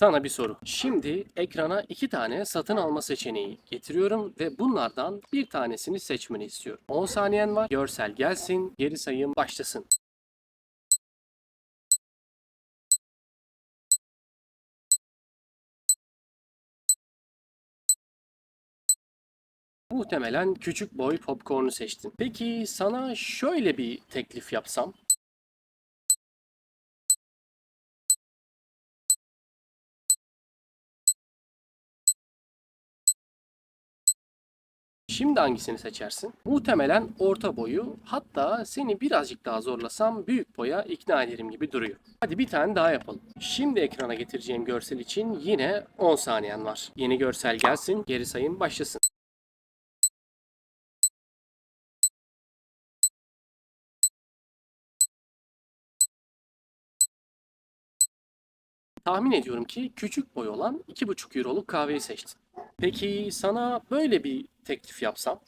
Sana bir soru. Şimdi ekrana iki tane satın alma seçeneği getiriyorum ve bunlardan bir tanesini seçmeni istiyorum. 10 saniyen var. Görsel gelsin. Geri sayım başlasın. Muhtemelen küçük boy popcorn'u seçtin. Peki sana şöyle bir teklif yapsam? Şimdi hangisini seçersin? Muhtemelen orta boyu, hatta seni birazcık daha zorlasam büyük boya ikna ederim gibi duruyor. Hadi bir tane daha yapalım. Şimdi ekrana getireceğim görsel için yine 10 saniyen var. Yeni görsel gelsin, geri sayım başlasın. Tahmin ediyorum ki küçük boy olan 2,5 euroluk kahveyi seçtin. Peki sana böyle bir teklif yapsam?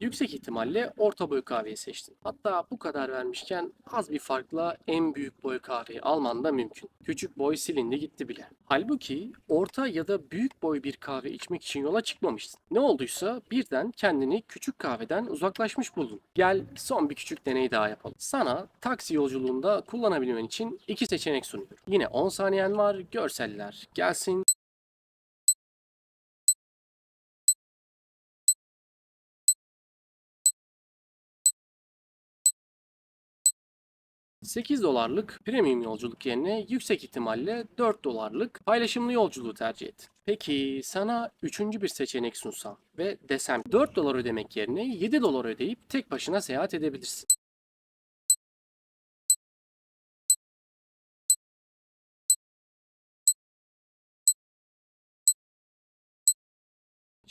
Yüksek ihtimalle orta boy kahveyi seçtin. Hatta bu kadar vermişken az bir farkla en büyük boy kahveyi alman da mümkün. Küçük boy silindi gitti bile. Halbuki orta ya da büyük boy bir kahve içmek için yola çıkmamışsın. Ne olduysa birden kendini küçük kahveden uzaklaşmış buldun. Gel son bir küçük deney daha yapalım. Sana taksi yolculuğunda kullanabilmen için iki seçenek sunuyorum. Yine 10 saniyen var. Görseller gelsin. 8 dolarlık premium yolculuk yerine yüksek ihtimalle 4 dolarlık paylaşımlı yolculuğu tercih et. Peki sana üçüncü bir seçenek sunsam ve desem 4 dolar ödemek yerine 7 dolar ödeyip tek başına seyahat edebilirsin.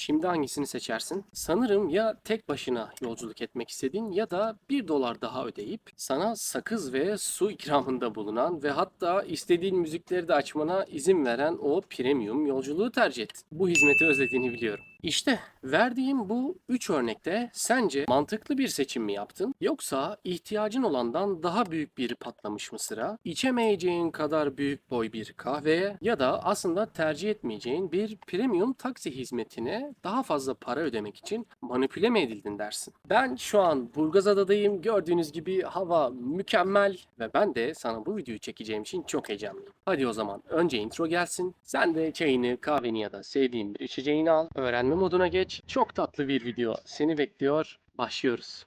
Şimdi hangisini seçersin? Sanırım ya tek başına yolculuk etmek istediğin ya da 1 dolar daha ödeyip sana sakız ve su ikramında bulunan ve hatta istediğin müzikleri de açmana izin veren o premium yolculuğu tercih et. Bu hizmeti özlediğini biliyorum. İşte verdiğim bu 3 örnekte sence mantıklı bir seçim mi yaptın? Yoksa ihtiyacın olandan daha büyük bir patlamış mısıra, içemeyeceğin kadar büyük boy bir kahveye ya da aslında tercih etmeyeceğin bir premium taksi hizmetine daha fazla para ödemek için manipüle mi edildin dersin? Ben şu an Burgazada'dayım. Gördüğünüz gibi hava mükemmel ve ben de sana bu videoyu çekeceğim için çok heyecanlıyım. Hadi o zaman önce intro gelsin. Sen de çayını, kahveni ya da sevdiğin bir içeceğini al. Öğrenme moduna geç. Çok tatlı bir video seni bekliyor. Başlıyoruz.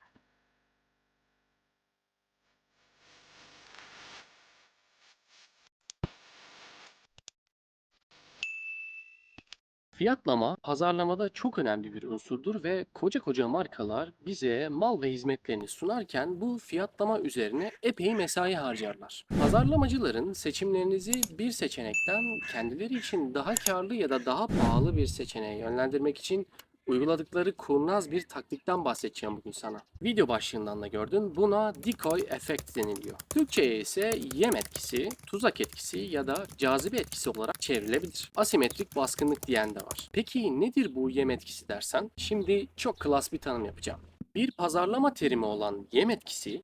Fiyatlama pazarlamada çok önemli bir unsurdur ve koca koca markalar bize mal ve hizmetlerini sunarken bu fiyatlama üzerine epey mesai harcarlar. Pazarlamacıların seçimlerinizi bir seçenekten kendileri için daha karlı ya da daha pahalı bir seçeneğe yönlendirmek için uyguladıkları kurnaz bir taktikten bahsedeceğim bugün sana. Video başlığından da gördün. Buna decoy effect deniliyor. Türkçe'ye ise yem etkisi, tuzak etkisi ya da cazibe etkisi olarak çevrilebilir. Asimetrik baskınlık diyen de var. Peki nedir bu yem etkisi dersen? Şimdi çok klas bir tanım yapacağım. Bir pazarlama terimi olan yem etkisi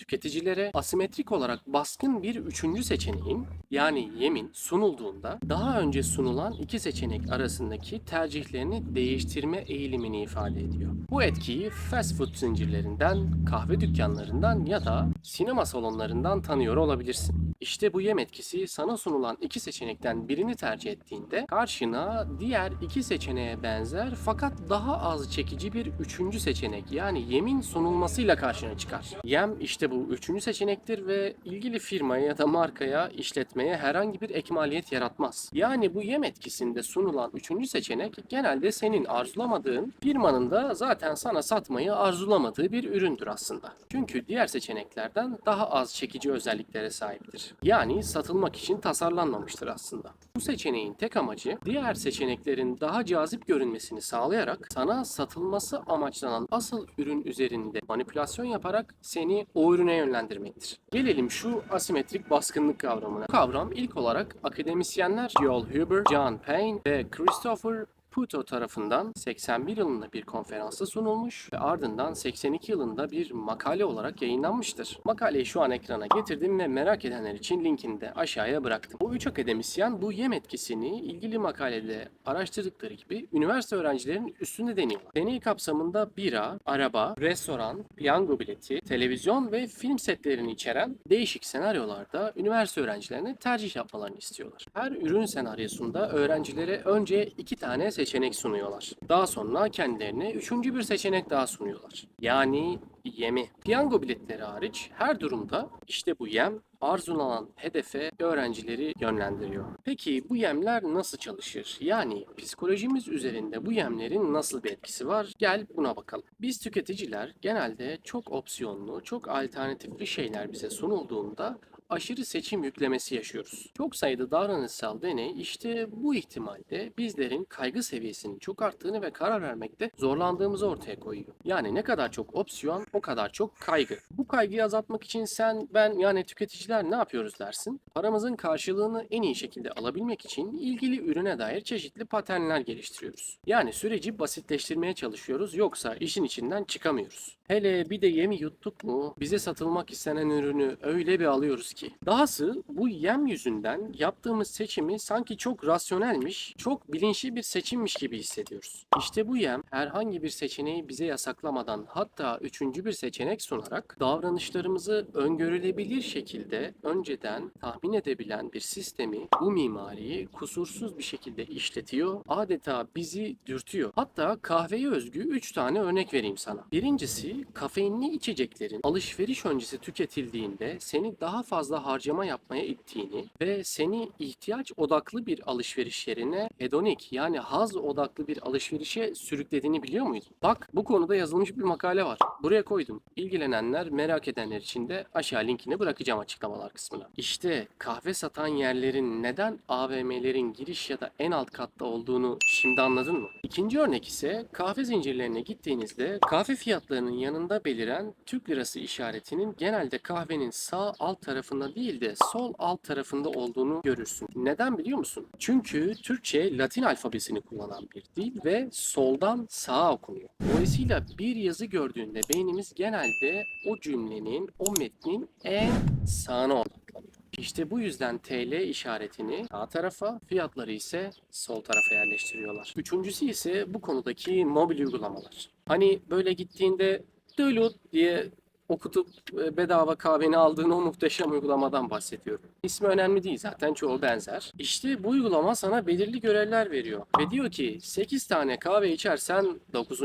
tüketicilere asimetrik olarak baskın bir üçüncü seçeneğin yani yemin sunulduğunda daha önce sunulan iki seçenek arasındaki tercihlerini değiştirme eğilimini ifade ediyor. Bu etkiyi fast food zincirlerinden, kahve dükkanlarından ya da sinema salonlarından tanıyor olabilirsin. İşte bu yem etkisi sana sunulan iki seçenekten birini tercih ettiğinde karşına diğer iki seçeneğe benzer fakat daha az çekici bir üçüncü seçenek yani yemin sunulmasıyla karşına çıkar. Yem işte bu üçüncü seçenektir ve ilgili firmaya ya da markaya, işletmeye herhangi bir ek maliyet yaratmaz. Yani bu yem etkisinde sunulan üçüncü seçenek genelde senin arzulamadığın, firmanın da zaten sana satmayı arzulamadığı bir üründür aslında. Çünkü diğer seçeneklerden daha az çekici özelliklere sahiptir. Yani satılmak için tasarlanmamıştır aslında. Bu seçeneğin tek amacı diğer seçeneklerin daha cazip görünmesini sağlayarak sana satılması amaçlanan asıl ürün üzerinde manipülasyon yaparak seni o ürüne yönlendirmektir. Gelelim şu asimetrik baskınlık kavramına. Bu kavram ilk olarak akademisyenler Joel Huber, John Payne ve Christopher Puto tarafından 81 yılında bir konferansta sunulmuş ve ardından 82 yılında bir makale olarak yayınlanmıştır. Makaleyi şu an ekrana getirdim ve merak edenler için linkini de aşağıya bıraktım. Bu üç akademisyen bu yem etkisini ilgili makalede araştırdıkları gibi üniversite öğrencilerinin üstünde deniyorlar. Deney kapsamında bira, araba, restoran, piyango bileti, televizyon ve film setlerini içeren değişik senaryolarda üniversite öğrencilerine tercih yapmalarını istiyorlar. Her ürün senaryosunda öğrencilere önce iki tane seçenek sunuyorlar. Daha sonra kendilerine üçüncü bir seçenek daha sunuyorlar. Yani yemi. Piyango biletleri hariç her durumda işte bu yem arzulanan hedefe öğrencileri yönlendiriyor. Peki bu yemler nasıl çalışır? Yani psikolojimiz üzerinde bu yemlerin nasıl bir etkisi var? Gel buna bakalım. Biz tüketiciler genelde çok opsiyonlu, çok alternatifli şeyler bize sunulduğunda aşırı seçim yüklemesi yaşıyoruz. Çok sayıda davranışsal deney işte bu ihtimalde bizlerin kaygı seviyesinin çok arttığını ve karar vermekte zorlandığımızı ortaya koyuyor. Yani ne kadar çok opsiyon o kadar çok kaygı. Bu kaygıyı azaltmak için sen ben yani tüketiciler ne yapıyoruz dersin? Paramızın karşılığını en iyi şekilde alabilmek için ilgili ürüne dair çeşitli paternler geliştiriyoruz. Yani süreci basitleştirmeye çalışıyoruz yoksa işin içinden çıkamıyoruz. Hele bir de yemi yuttuk mu bize satılmak istenen ürünü öyle bir alıyoruz ki. Dahası bu yem yüzünden yaptığımız seçimi sanki çok rasyonelmiş, çok bilinçli bir seçimmiş gibi hissediyoruz. İşte bu yem herhangi bir seçeneği bize yasaklamadan hatta üçüncü bir seçenek sunarak davranışlarımızı öngörülebilir şekilde önceden tahmin edebilen bir sistemi bu mimariyi kusursuz bir şekilde işletiyor. Adeta bizi dürtüyor. Hatta kahveye özgü 3 tane örnek vereyim sana. Birincisi kafeinli içeceklerin alışveriş öncesi tüketildiğinde seni daha fazla harcama yapmaya ittiğini ve seni ihtiyaç odaklı bir alışveriş yerine hedonik yani haz odaklı bir alışverişe sürüklediğini biliyor muydun? Bak bu konuda yazılmış bir makale var. Buraya koydum. İlgilenenler, merak edenler için de aşağı linkini bırakacağım açıklamalar kısmına. İşte kahve satan yerlerin neden AVM'lerin giriş ya da en alt katta olduğunu şimdi anladın mı? İkinci örnek ise kahve zincirlerine gittiğinizde kahve fiyatlarının yanında beliren Türk lirası işaretinin genelde kahvenin sağ alt tarafında değil de sol alt tarafında olduğunu görürsün. Neden biliyor musun? Çünkü Türkçe Latin alfabesini kullanan bir dil ve soldan sağa okunuyor. Dolayısıyla bir yazı gördüğünde beynimiz genelde o cümlenin, o metnin en sağına odaklanıyor. İşte bu yüzden TL işaretini sağ tarafa, fiyatları ise sol tarafa yerleştiriyorlar. Üçüncüsü ise bu konudaki mobil uygulamalar. Hani böyle gittiğinde Dölüt diye okutup e, bedava kahveni aldığın o muhteşem uygulamadan bahsediyorum. İsmi önemli değil zaten çoğu benzer. İşte bu uygulama sana belirli görevler veriyor. Ve diyor ki 8 tane kahve içersen 9.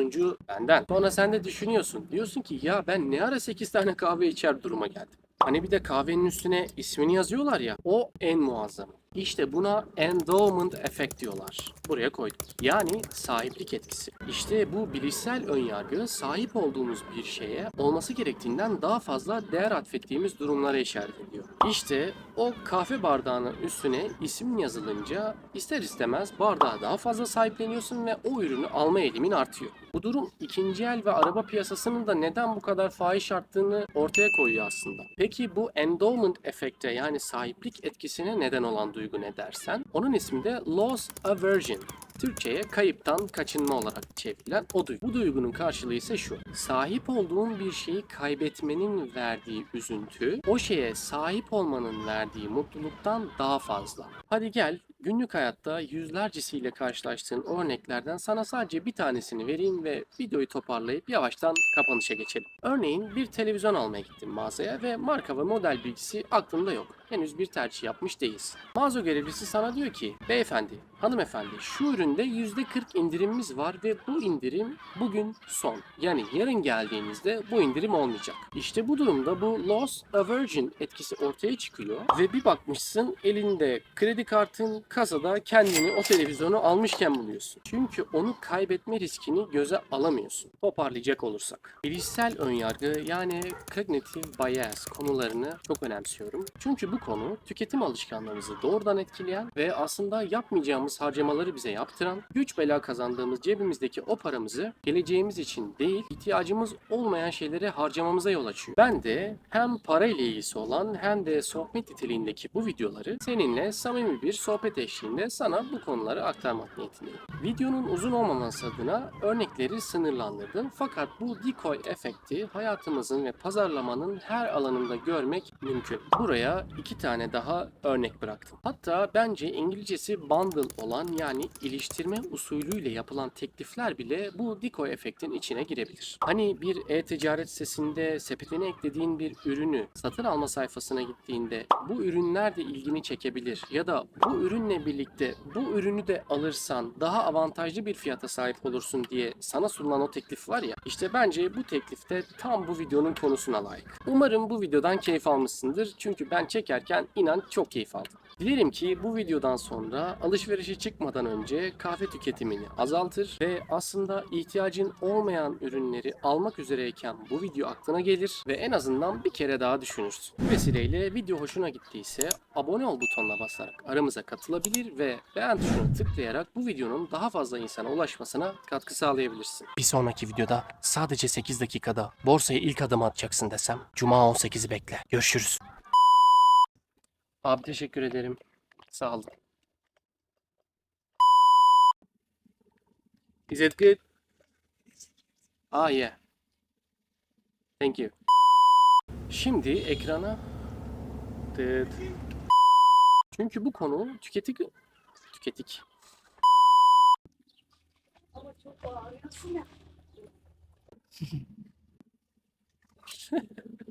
benden. Sonra sen de düşünüyorsun. Diyorsun ki ya ben ne ara 8 tane kahve içer duruma geldim. Hani bir de kahvenin üstüne ismini yazıyorlar ya. O en muazzamı. İşte buna endowment effect diyorlar. Buraya koydum. Yani sahiplik etkisi. İşte bu bilişsel önyargı sahip olduğumuz bir şeye olması gerektiğinden daha fazla değer atfettiğimiz durumlara işaret ediyor. İşte o kahve bardağının üstüne isim yazılınca ister istemez bardağa daha fazla sahipleniyorsun ve o ürünü alma eğilimin artıyor. Bu durum ikinci el ve araba piyasasının da neden bu kadar fahiş arttığını ortaya koyuyor aslında. Peki bu endowment efekte yani sahiplik etkisine neden olan duygu ne dersen? Onun ismi de loss aversion. Türkçe'ye kayıptan kaçınma olarak çevrilen o duygu. Bu duygunun karşılığı ise şu. Sahip olduğun bir şeyi kaybetmenin verdiği üzüntü, o şeye sahip olmanın verdiği mutluluktan daha fazla. Hadi gel günlük hayatta yüzlercesiyle karşılaştığın örneklerden sana sadece bir tanesini vereyim ve videoyu toparlayıp yavaştan kapanışa geçelim. Örneğin bir televizyon almaya gittin mağazaya ve marka ve model bilgisi aklında yok. Henüz bir tercih yapmış değilsin. Mağaza görevlisi sana diyor ki, beyefendi, hanımefendi şu üründe %40 indirimimiz var ve bu indirim bugün son. Yani yarın geldiğinizde bu indirim olmayacak. İşte bu durumda bu loss aversion etkisi ortaya çıkıyor ve bir bakmışsın elinde kredi kartın kasada kendini o televizyonu almışken buluyorsun. Çünkü onu kaybetme riskini göze alamıyorsun. Toparlayacak olursak. Bilişsel önyargı yani cognitive bias konularını çok önemsiyorum. Çünkü bu konu tüketim alışkanlığımızı doğrudan etkileyen ve aslında yapmayacağımız harcamaları bize yaptıran, güç bela kazandığımız cebimizdeki o paramızı geleceğimiz için değil, ihtiyacımız olmayan şeylere harcamamıza yol açıyor. Ben de hem para ile ilgisi olan hem de sohbet niteliğindeki bu videoları seninle samimi bir sohbet eşliğinde sana bu konuları aktarmak niyetindeyim. Videonun uzun olmaması adına örnekleri sınırlandırdım. Fakat bu decoy efekti hayatımızın ve pazarlamanın her alanında görmek mümkün. Buraya iki tane daha örnek bıraktım. Hatta bence İngilizcesi bundle olan yani iliştirme usulüyle yapılan teklifler bile bu decoy efektin içine girebilir. Hani bir e-ticaret sitesinde sepetine eklediğin bir ürünü satın alma sayfasına gittiğinde bu ürünler de ilgini çekebilir ya da bu ürünle birlikte bu ürünü de alırsan daha avantajlı bir fiyata sahip olursun diye sana sunulan o teklif var ya işte bence bu teklifte tam bu videonun konusuna layık. Umarım bu videodan keyif almışsındır çünkü ben çekerken inan çok keyif aldım. Dilerim ki bu videodan sonra alışverişe çıkmadan önce kahve tüketimini azaltır ve aslında ihtiyacın olmayan ürünleri almak üzereyken bu video aklına gelir ve en azından bir kere daha düşünürsün. Bu vesileyle video hoşuna gittiyse abone ol butonuna basarak aramıza katılabilir ve beğen tuşuna tıklayarak bu videonun daha fazla insana ulaşmasına katkı sağlayabilirsin. Bir sonraki videoda sadece 8 dakikada borsaya ilk adım atacaksın desem Cuma 18'i bekle. Görüşürüz. Abi teşekkür ederim. Sağ olun. Is it good? Ah yeah. Thank you. Şimdi ekrana Dıt. Çünkü bu konu tüketik tüketik. Ama çok.